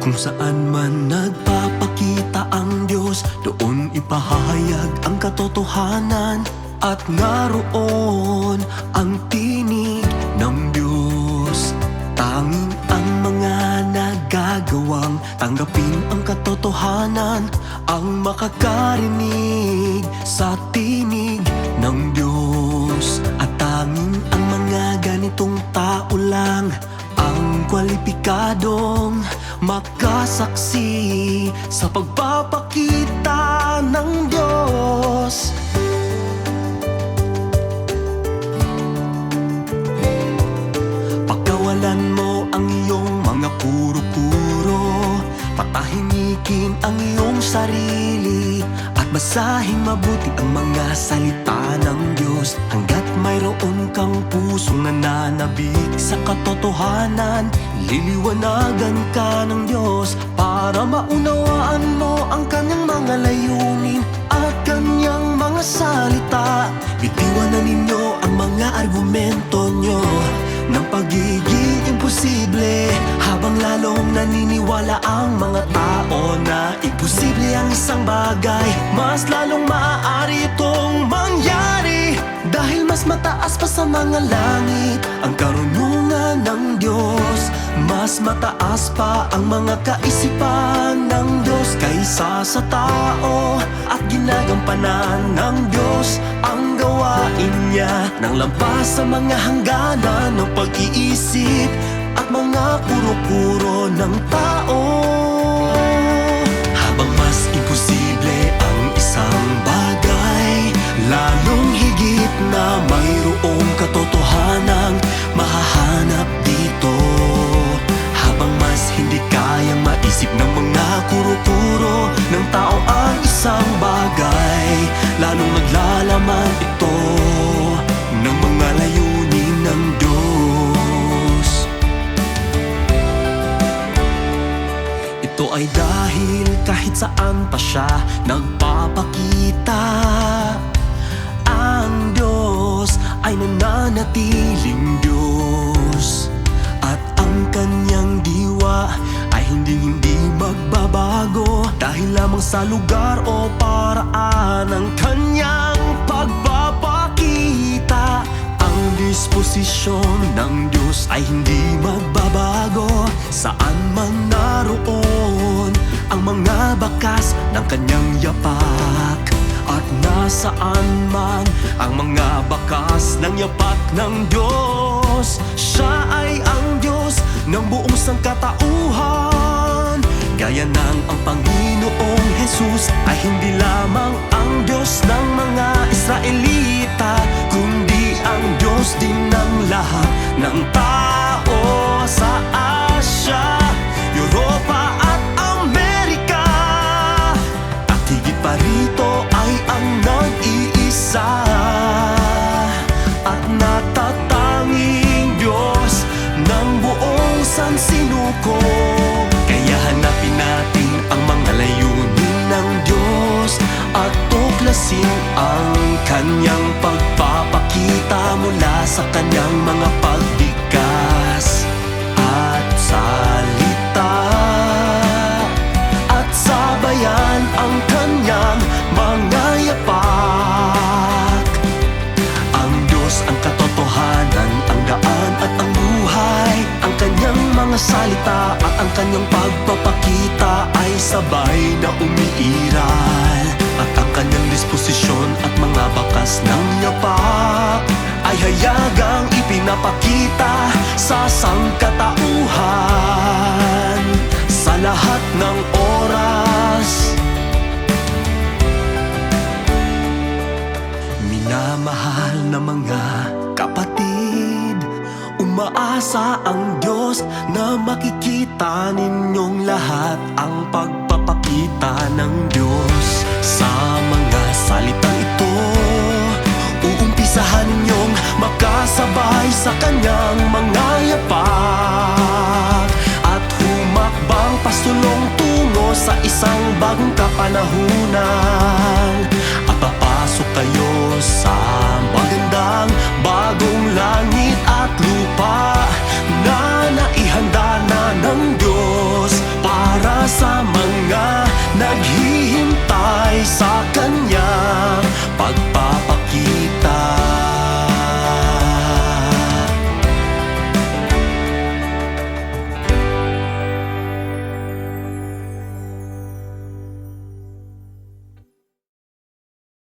Kung saan man nagpapakita ang Diyos Doon ipahayag ang katotohanan At naroon ang tinig ng Diyos. Tanging ang mga nagagawang Tanggapin ang katotohanan Ang makakarinig sa tinig ng Diyos. At tanging ang mga ganitong tao lang Ang kwalipikadong makasaksi Sa pagpapakita ng Diyos. Pagkawalan mo ang iyong mga puro-puro Patahimikin ang iyong sarili At basahin mabuti ang mga salita Liliwanagan ka ng Diyos Para maunawaan mo ang kanyang mga layunin At kanyang mga salita. Bitiwan na ninyo ang mga argumento nyo ng pagiging imposible Habang lalong naniniwala ang mga tao na imposible ang isang bagay. Mas lalong maaari itong mangyari Dahil mas mataas pa sa mga langit Ang karunungan ng Diyos Mas mataas pa ang mga kaisipan ng Diyos Kaysa sa tao At ginagampanan ng Diyos Ang gawain niya Nang lampas sa mga hangganan ng pag-iisip At mga puro-puro ng tao isang bagay Lalong naglalaman ito Ng mga layunin ng Diyos. Ito ay dahil kahit saan pa siya nagpapakita Ang Diyos ay nananatiling Diyos. At ang kanyang diwa hindi hindi magbabago. Dahil lamang sa lugar o paraan ng kanyang pagpapakita. Ang disposisyon ng Diyos ay hindi magbabago. Saan man naroon ang mga bakas ng kanyang yapak. At nasaan man ang mga bakas ng yapak ng Diyos Jesus ay hindi lamang ang Diyos ng mga Israelita Kundi ang Diyos din ng lahat ng tao sa Asya, Europa at Amerika. At higit pa rito ay ang nag-iisa. At natatanging Diyos ng buong sansinuko tuklasin ang kanyang pagpapakita mula sa kanyang mga pagbigkas salita at ang kanyang pagpapakita Ay sabay na umiiral. At ang kanyang disposisyon at mga bakas ng yapak Ay hayagang ipinapakita sa sangkatauhan. Sa lahat ng oras Minamahal na mga kapatid Umaasa ang makikita ninyong lahat Ang pagpapakita ng Diyos. Sa mga salitang ito Uumpisahan ninyong makasabay sa kanyang mga yapak. At humakbang pasulong tungo sa isang bagong kapanahunan